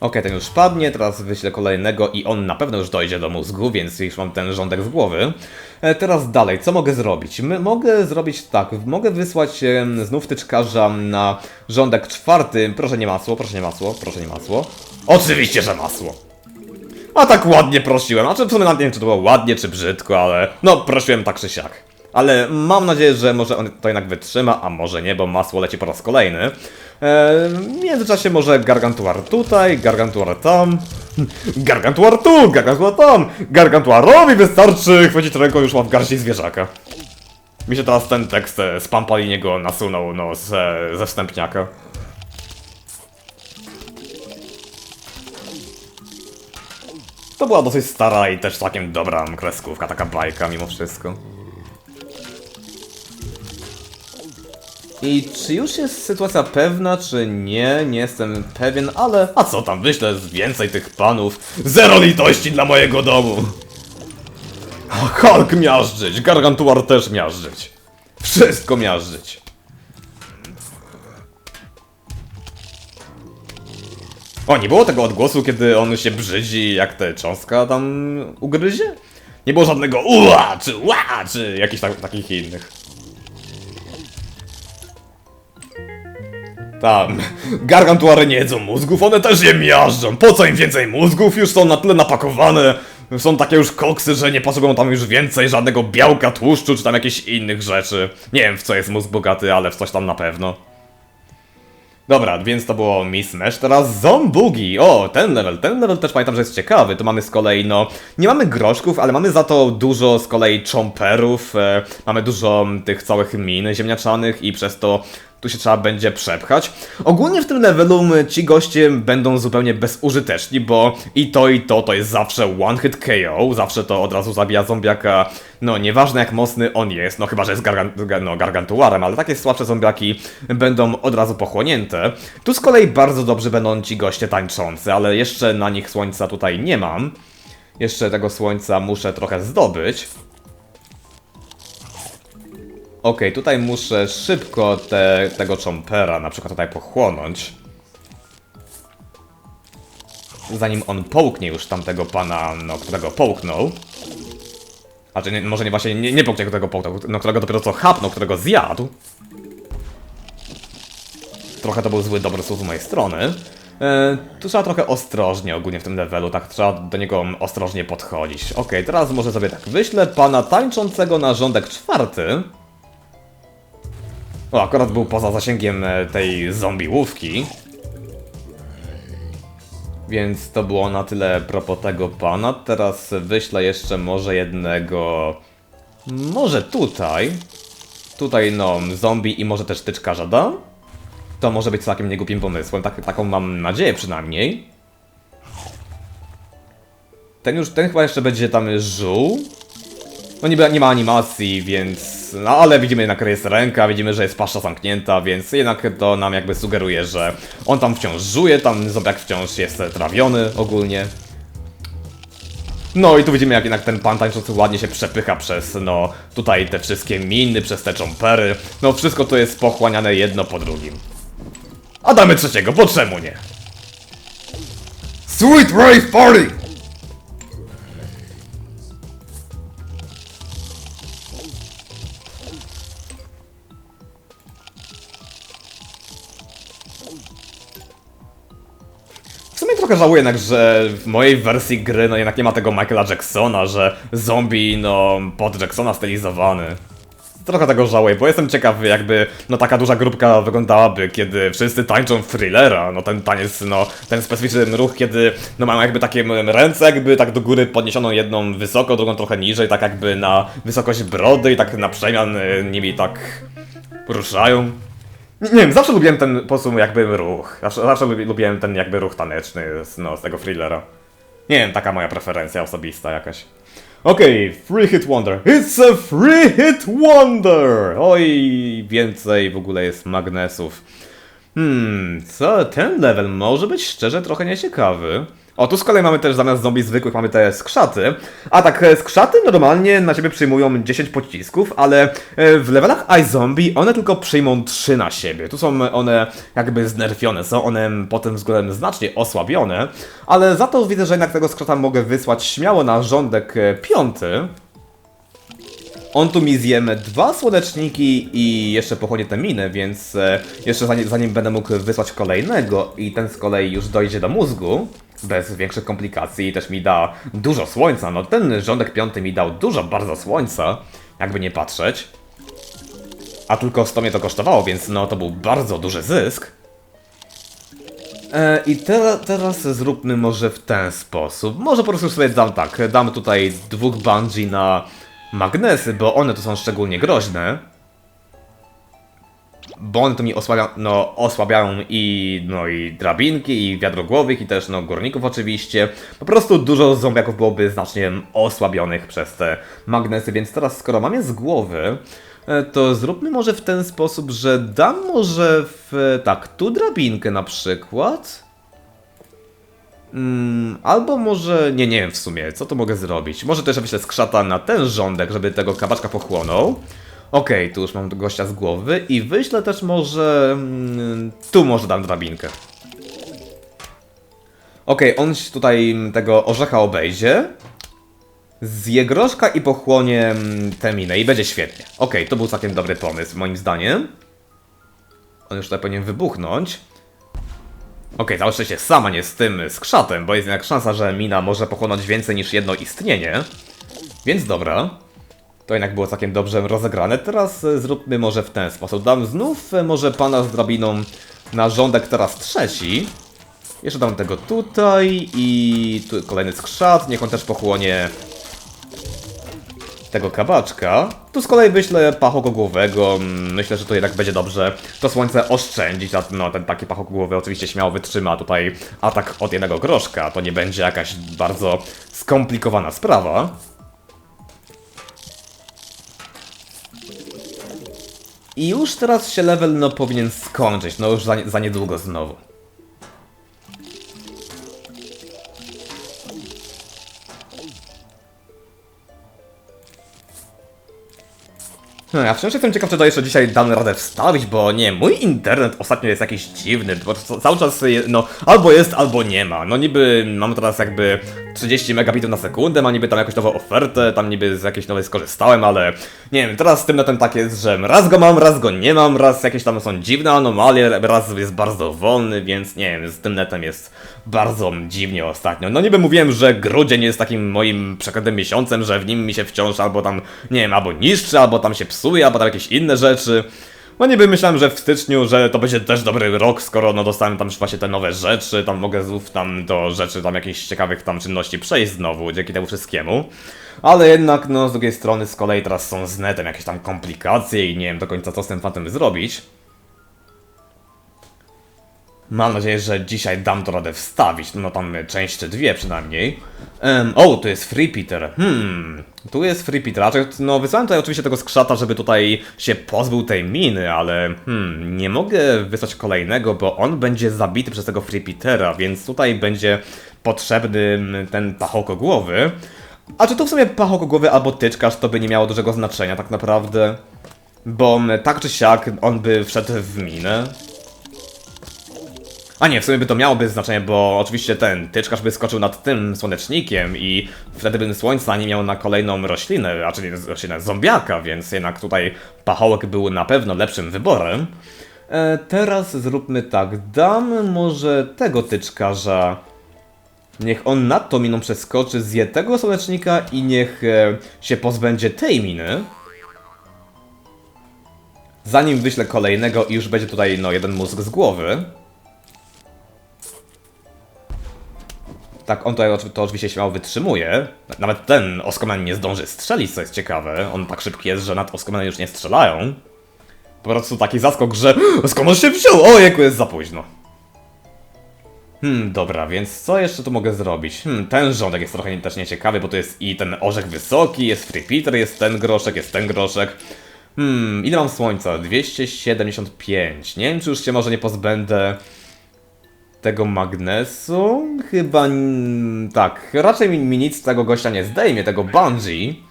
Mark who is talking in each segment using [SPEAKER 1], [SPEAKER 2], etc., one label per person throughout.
[SPEAKER 1] Okej, ten już padnie, teraz wyślę kolejnego i on na pewno już dojdzie do mózgu, więc już mam ten rządek z głowy. E, teraz dalej, co mogę zrobić? My, mogę zrobić tak, mogę wysłać e, znów tyczkarza na rządek czwarty. Proszę nie masło, proszę nie masło, proszę nie masło. Oczywiście, że masło. A tak ładnie prosiłem, znaczy w sumie nawet nie wiem czy to było ładnie czy brzydko, ale no prosiłem tak czy siak. Ale mam nadzieję, że może on to jednak wytrzyma, a może nie, bo masło leci po raz kolejny. Eee, w międzyczasie może gargantuar tutaj, gargantuar tam, gargantuar tu, gargantuar tam, gargantuarowi wystarczy chwycić ręką już ma w garści zwierzaka. Mi się teraz ten tekst e, z Pampaliniego nasunął, no, ze, ze wstępniaka. To była dosyć stara i też całkiem dobra kreskówka, taka bajka mimo wszystko. I czy już jest sytuacja pewna, czy nie? Nie jestem pewien, ale... A co tam, wyślę więcej tych panów. Zero litości dla mojego domu! Hulk miażdżyć, Gargantuar też miażdżyć. Wszystko miażdżyć. O, nie było tego odgłosu, kiedy on się brzydzi, jak te cząstka tam ugryzie? Nie było żadnego ua, czy ła, czy jakichś tak, takich innych. Tam, gargantuary nie jedzą mózgów, one też je miażdżą. Po co im więcej mózgów? Już są na tyle napakowane. Są takie już koksy, że nie potrzebują tam już więcej żadnego białka, tłuszczu, czy tam jakichś innych rzeczy. Nie wiem w co jest mózg bogaty, ale w coś tam na pewno. Dobra, więc to było Miss Mesh, teraz Zombugi. O, ten level, ten level też pamiętam, że jest ciekawy. Tu mamy z kolei, no, nie mamy groszków, ale mamy za to dużo z kolei chomperów, e, mamy dużo tych całych min ziemniaczanych i przez to tu się trzeba będzie przepchać. Ogólnie w tym levelu ci goście będą zupełnie bezużyteczni, bo i to i to to jest zawsze one hit KO, zawsze to od razu zabija zombiaka, no nieważne jak mocny on jest, no chyba, że jest gargan gar- no, gargantuarem, ale takie słabsze zombiaki będą od razu pochłonięte. Tu z kolei bardzo dobrze będą ci goście tańczący, ale jeszcze na nich słońca tutaj nie mam. Jeszcze tego słońca muszę trochę zdobyć. Okej, tutaj muszę szybko te, tego chompera na przykład tutaj pochłonąć. Zanim on połknie już tamtego pana, no, którego połknął. A czy nie, może nie właśnie nie, nie połknie, którego połknął, no, którego dopiero co chapnął, którego zjadł. Trochę to był zły dobry słów z mojej strony. E, tu trzeba trochę ostrożnie ogólnie w tym levelu, tak trzeba do niego ostrożnie podchodzić. Okej, teraz może sobie tak wyślę pana tańczącego na rządek czwarty. O, akurat był poza zasięgiem e, tej zombiłówki. Więc to było na tyle propos tego pana. Teraz wyślę jeszcze może jednego... Może tutaj. Tutaj no, zombie i może też tyczkarza da? To może być całkiem niegłupim pomysłem, tak, taką mam nadzieję przynajmniej. Ten już, ten chyba jeszcze będzie tam żył. No niby nie ma animacji, więc... No ale widzimy jednak, że jest ręka, widzimy, że jest pasza zamknięta, więc jednak to nam jakby sugeruje, że on tam wciąż żuje, tam zombiak wciąż jest trawiony ogólnie. No i tu widzimy, jak jednak ten pan tańczący ładnie się przepycha przez, no, tutaj te wszystkie miny, przez te jumpery. No wszystko to jest pochłaniane jedno po drugim. A damy trzeciego, bo czemu nie? Sweet Rave Party! Żałuję jednak, że w mojej wersji gry no jednak nie ma tego Michaela Jacksona, że zombie no pod Jacksona stylizowany. Trochę tego żałuję, bo jestem ciekaw jakby no taka duża grupka wyglądałaby, kiedy wszyscy tańczą thrillera, no ten taniec, no ten specyficzny ruch, kiedy no mają jakby takie ręce jakby tak do góry podniesioną jedną wysoko, drugą trochę niżej, tak jakby na wysokość brody i tak na przemian y, nimi tak ruszają. Nie, wiem, zawsze lubiłem ten po prostu jakby ruch. Zawsze, zawsze lubi- lubiłem ten jakby ruch taneczny z, no, z tego thrillera. Nie wiem, taka moja preferencja osobista jakaś. Okej, Free Hit Wonder. It's a Free Hit Wonder! Oj, więcej w ogóle jest magnesów. Hmm, co ten level może być szczerze trochę nieciekawy. O, tu z kolei mamy też zamiast zombie zwykłych mamy te skrzaty. A tak, e, skrzaty normalnie na siebie przyjmują 10 pocisków, ale e, w levelach iZombie one tylko przyjmą 3 na siebie. Tu są one jakby znerfione, są one pod tym względem znacznie osłabione, ale za to widzę, że jednak tego skrzata mogę wysłać śmiało na rządek e, piąty. On tu mi zjemy dwa słoneczniki i jeszcze pochłonie te miny, więc jeszcze zanim, zanim będę mógł wysłać kolejnego i ten z kolei już dojdzie do mózgu, bez większych komplikacji i też mi da dużo słońca, no ten rządek piąty mi dał dużo bardzo słońca, jakby nie patrzeć. A tylko 100 mnie to kosztowało, więc no to był bardzo duży zysk. E, I te, teraz zróbmy może w ten sposób. Może po prostu sobie dam tak. Dam tutaj dwóch bungee na magnesy, bo one tu są szczególnie groźne. Bo one tu mi osłabia, no, osłabiają i, no, i drabinki, i wiadrogłowych, i też no, górników oczywiście. Po prostu dużo zombiaków byłoby znacznie osłabionych przez te magnesy, więc teraz skoro mam je z głowy, e, to zróbmy może w ten sposób, że dam może w, tak, tu drabinkę na przykład. Mm, albo może, nie, nie wiem w sumie, co to mogę zrobić. Może też wyślę skrzata na ten rządek, żeby tego kabaczka pochłonął. Okej, tu już mam gościa z głowy i wyślę też może... Mm, tu może dam drabinkę. Okej, on się tutaj tego orzecha obejdzie. Zje groszka i pochłonie mm, tę minę i będzie świetnie. Okej, to był całkiem dobry pomysł, moim zdaniem. On już tutaj powinien wybuchnąć. Okej, okay, się sama nie z tym skrzatem, bo jest jednak szansa, że mina może pochłonąć więcej niż jedno istnienie. Więc dobra. To jednak było całkiem dobrze rozegrane. Teraz e, zróbmy może w ten sposób. Dam znów e, może pana z drabiną na rządek teraz trzeci. Jeszcze dam tego tutaj i tu kolejny skrzat. Niech on też pochłonie tego kabaczka. Tu z kolei wyślę pachokogłowego. Myślę, że to jednak będzie dobrze to słońce oszczędzić. A no, ten taki pachokogłowy oczywiście śmiało wytrzyma tutaj atak od jednego groszka. To nie będzie jakaś bardzo skomplikowana sprawa. I już teraz się level no powinien skończyć, no już za, za niedługo znowu. No, ja wciąż jestem ciekaw, czy to jeszcze dzisiaj dam radę wstawić, bo nie, mój internet ostatnio jest jakiś dziwny, bo cały czas, no, albo jest, albo nie ma. No niby mam teraz jakby 30 megabitów na sekundę, ma niby tam jakąś nową ofertę, tam niby z jakiejś nowej skorzystałem, ale nie wiem, teraz z tym netem tak jest, że raz go mam, raz go nie mam, raz jakieś tam są dziwne anomalie, raz jest bardzo wolny, więc nie wiem, z tym netem jest bardzo dziwnie ostatnio. No niby mówiłem, że grudzień jest takim moim przekrętnym miesiącem, że w nim mi się wciąż albo tam, nie wiem, albo niszczy, albo tam się psuje, albo tam jakieś inne rzeczy. No niby myślałem, że w styczniu, że to będzie też dobry rok, skoro no dostałem tam właśnie te nowe rzeczy, tam mogę znów tam do rzeczy, tam jakichś ciekawych tam czynności przejść znowu, dzięki temu wszystkiemu. Ale jednak, no z drugiej strony z kolei teraz są z netem jakieś tam komplikacje i nie wiem do końca co z tym fantem zrobić. Mam nadzieję, że dzisiaj dam to radę wstawić, no tam część czy dwie przynajmniej. Um, o, tu jest Free Peter. Hmm, tu jest Free Peter. No wysłałem tutaj oczywiście tego skrzata, żeby tutaj się pozbył tej miny, ale hmm, nie mogę wysłać kolejnego, bo on będzie zabity przez tego Free Petera, więc tutaj będzie potrzebny ten pachokogłowy. A czy to w sumie pachokogłowy albo tyczkarz, to by nie miało dużego znaczenia tak naprawdę. Bo tak czy siak on by wszedł w minę. A nie, w sumie by to miałoby znaczenie, bo oczywiście ten tyczkarz by skoczył nad tym słonecznikiem i wtedy by słońca nie miał na kolejną roślinę, a czyli roślinę zombiaka, więc jednak tutaj pachołek był na pewno lepszym wyborem. E, teraz zróbmy tak, dam może tego tyczkarza. Niech on nad tą miną przeskoczy, zje tego słonecznika i niech e, się pozbędzie tej miny. Zanim wyślę kolejnego i już będzie tutaj no jeden mózg z głowy. Tak, on tutaj to oczywiście śmiało wytrzymuje. Nawet ten Oskomen nie zdąży strzelić, co jest ciekawe. On tak szybki jest, że nad Oskomenem już nie strzelają. Po prostu taki zaskok, że skąd się wziął? O, jaku jest za późno. Hmm, dobra, więc co jeszcze tu mogę zrobić? Hmm, ten rządek jest trochę też nieciekawy, bo to jest i ten orzech wysoki, jest Free Peter, jest ten groszek, jest ten groszek. Hmm, ile mam słońca? 275. Nie wiem, czy już się może nie pozbędę tego magnesu? Chyba tak. Raczej mi, mi nic tego gościa nie zdejmie, tego bungee.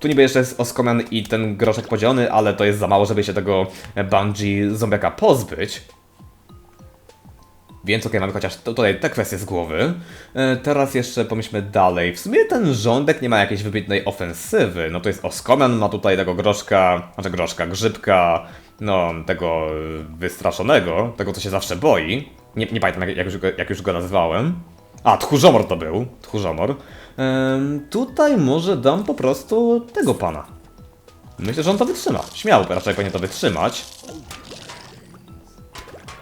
[SPEAKER 1] Tu niby jeszcze jest oskomian i ten groszek podzielony, ale to jest za mało, żeby się tego bungee zombiaka pozbyć. Więc okej, mamy chociaż tutaj te kwestie z głowy. E, teraz jeszcze pomyślmy dalej. W sumie ten rządek nie ma jakiejś wybitnej ofensywy. No to jest Oskomian, ma tutaj tego groszka, znaczy groszka, grzybka, no tego e, wystraszonego, tego co się zawsze boi. Nie, nie pamiętam jak, jak, już go, jak już go nazwałem. A, tchórzomor to był, tchórzomor. Tutaj może dam po prostu tego pana. Myślę, że on to wytrzyma. Śmiało raczej powinien to wytrzymać.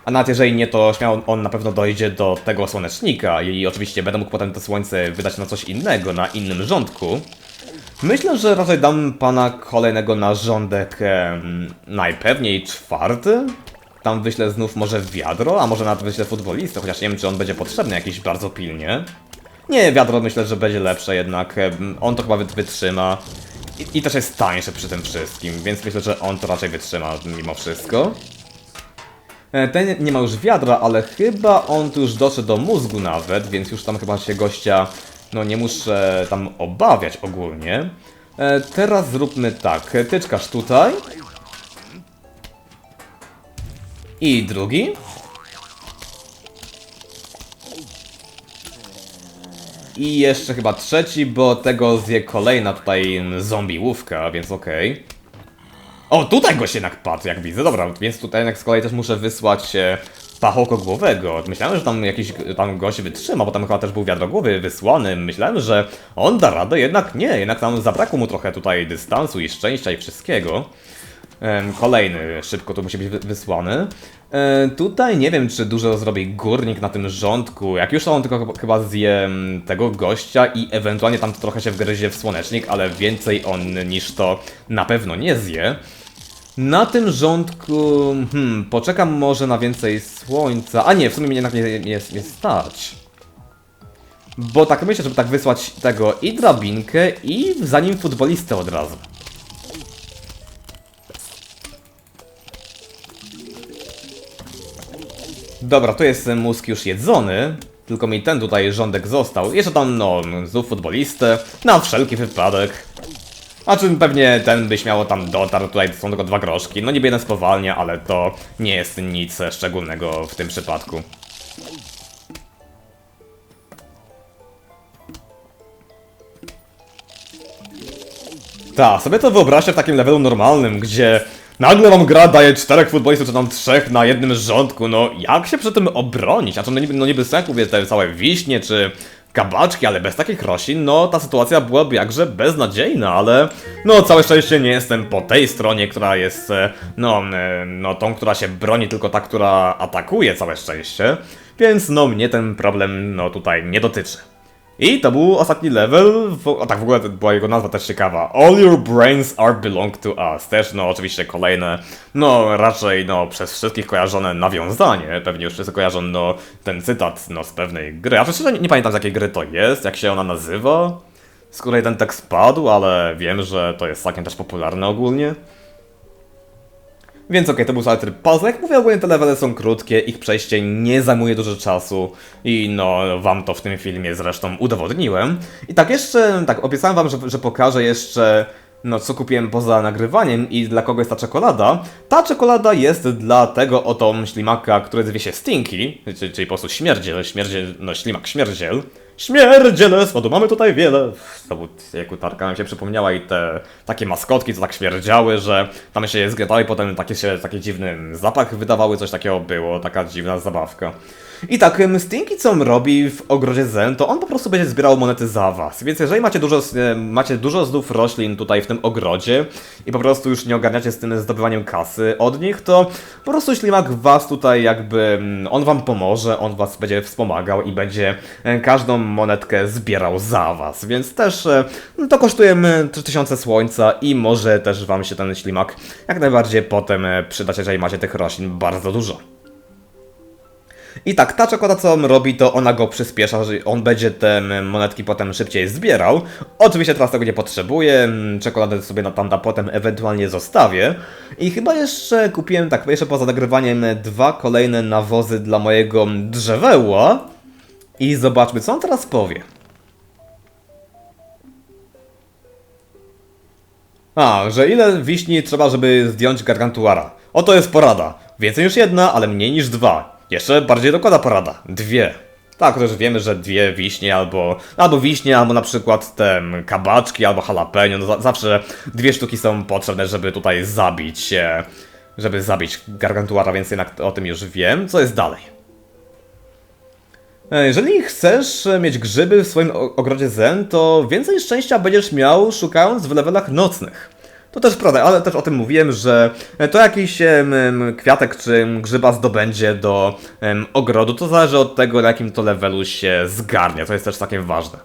[SPEAKER 1] A nawet jeżeli nie, to śmiało on na pewno dojdzie do tego słonecznika i oczywiście będę mógł potem to słońce wydać na coś innego, na innym rządku. Myślę, że raczej dam pana kolejnego na rządek em, najpewniej czwarty. Tam wyślę znów może wiadro, a może nawet wyślę futbolistę, chociaż nie wiem, czy on będzie potrzebny jakiś bardzo pilnie. Nie, wiadro myślę, że będzie lepsze jednak. On to chyba wyt- wytrzyma. I, I też jest tańszy przy tym wszystkim, więc myślę, że on to raczej wytrzyma mimo wszystko. E, Ten nie ma już wiadra, ale chyba on tu już doszedł do mózgu nawet, więc już tam chyba się gościa, no nie muszę tam obawiać ogólnie. E, Teraz zróbmy tak, tyczkarz tutaj. I drugi. I jeszcze chyba trzeci, bo tego zje kolejna tutaj zombie łówka, więc okej. O, tutaj gość jednak padł, jak widzę. Dobra, więc tutaj jednak z kolei też muszę wysłać e, pachoko głowego. Myślałem, że tam jakiś tam gość wytrzyma, bo tam chyba też był wiadro głowy wysłany. Myślałem, że on da radę, jednak nie. Jednak tam zabrakło mu trochę tutaj dystansu i szczęścia i wszystkiego. Kolejny szybko tu musi być wy- wysłany. E, Tutaj nie wiem, czy dużo zrobi górnik na tym rządku. Jak już on tylko chyba- zje tego gościa i ewentualnie tam trochę się wgryzie w słonecznik, ale więcej on niż to na pewno nie zje. Na tym rządku, hmm, poczekam może na więcej słońca. A nie, w sumie mnie jednak nie, nie, nie, stać. Bo tak myślę, żeby tak wysłać tego i drabinkę, i za nim futbolistę od razu. Dobra, tu jest mózg już jedzony. Tylko mi ten tutaj rządek został. Jeszcze tam, no, znów futbolistę. Na wszelki wypadek. A czym pewnie ten by śmiało tam dotarł, tutaj są tylko dwa groszki. No niby jeden spowalnia, ale to nie jest nic szczególnego w tym przypadku. Tak, sobie to wyobraźcie w takim levelu normalnym, gdzie nagle wam gra daje czterech futbolistów, czy tam trzech na jednym rządku, no jak się przy tym obronić? A to no niby, no niby te całe wiśnie, czy kabaczki, ale bez takich roślin, no ta sytuacja byłaby jakże beznadziejna, ale no całe szczęście nie jestem po tej stronie, która jest, e, no, e, no tą, która się broni, tylko ta, która atakuje, całe szczęście, więc no mnie ten problem, no tutaj nie dotyczy. I to był ostatni level, a tak w ogóle była jego nazwa też ciekawa. All your brains are belong to us. Też no oczywiście kolejne, no raczej no przez wszystkich kojarzone nawiązanie. Pewnie już wszyscy kojarzą no ten cytat no z pewnej gry. A przecież nie, nie pamiętam z jakiej gry to jest, jak się ona nazywa. Z której ten tekst padł, ale wiem, że to jest całkiem też popularne ogólnie. Więc okej, to był tryb puzzle. Jak mówię, ogólnie te levele są krótkie, ich przejście nie zajmuje dużo czasu i no, wam to w tym filmie zresztą udowodniłem. I tak jeszcze, tak, obiecałem wam, że, że pokażę jeszcze, no, co kupiłem poza nagrywaniem i dla kogo jest ta czekolada. Ta czekolada jest dla tego oto ślimaka, który zwie się Stinky, czyli, czyli po prostu śmierdziel, śmierdziel, no, ślimak śmierdziel. Śmierdziele, swodu mamy tutaj wiele. Znowu jak utarka nam się przypomniała i te takie maskotki, co tak śmierdziały, że tam się je zgrywały, potem takie się, taki dziwny zapach wydawały, coś takiego było, taka dziwna zabawka. I tak, Stinky co on robi w ogrodzie Zen, to on po prostu będzie zbierał monety za was. Więc jeżeli macie dużo, e, macie dużo znów roślin tutaj w tym ogrodzie i po prostu już nie ogarniacie z tym zdobywaniem kasy od nich, to po prostu ślimak was tutaj jakby, mm, on wam pomoże, on was będzie wspomagał i będzie e, każdą monetkę zbierał za was. Więc też e, no to kosztuje mm, 3000 słońca i może też wam się ten ślimak jak najbardziej potem przydać, jeżeli macie tych roślin bardzo dużo. I tak, ta czekolada co on robi, to ona go przyspiesza, że on będzie te monetki potem szybciej zbierał. Oczywiście teraz tego nie potrzebuję, czekoladę sobie na tamta potem ewentualnie zostawię. I chyba jeszcze kupiłem, tak, jeszcze poza nagrywaniem dwa kolejne nawozy dla mojego drzeweła. I zobaczmy, co on teraz powie. A, że ile wiśni trzeba, żeby zdjąć gargantuara? Oto jest porada. Więcej niż jedna, ale mniej niż dwa. Jeszcze bardziej dokłada porada. Dwie. Tak, też wiemy, że dwie wiśnie albo, albo wiśnie, albo na przykład te mm, kabaczki, albo jalapeno. No, za, zawsze dwie sztuki są potrzebne, żeby tutaj zabić, żeby zabić gargantuara, więc jednak o tym już wiem. Co jest dalej? E, Jeżeli chcesz mieć grzyby w swoim ogrodzie zen, to więcej szczęścia będziesz miał szukając w levelach nocnych. To też prawda, ale też o tym mówiłem, że e, to jakiś em, kwiatek czy grzyba zdobędzie do em, ogrodu, to zależy od tego, na jakim to levelu się zgarnia, to jest też takie ważne.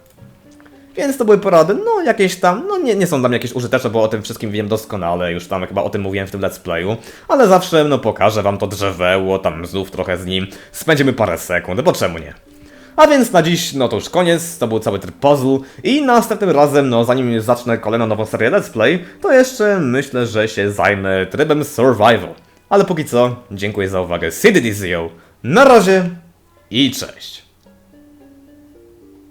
[SPEAKER 1] Więc to były porady, no jakieś tam, no nie, nie są mnie jakieś użyteczne, bo o tym wszystkim wiem doskonale, już tam chyba o tym mówiłem w tym let's playu, ale zawsze no pokażę wam to drzeweło, tam znów trochę z nim, spędzimy parę sekund, bo czemu nie? A więc na dziś, no to już koniec, to był cały tryb puzzle i następnym razem, no zanim zacznę kolejną nową serię let's play, to jeszcze myślę, że się zajmę trybem survival. Ale póki co, dziękuję za uwagę, Sid Dizio, na razie i cześć!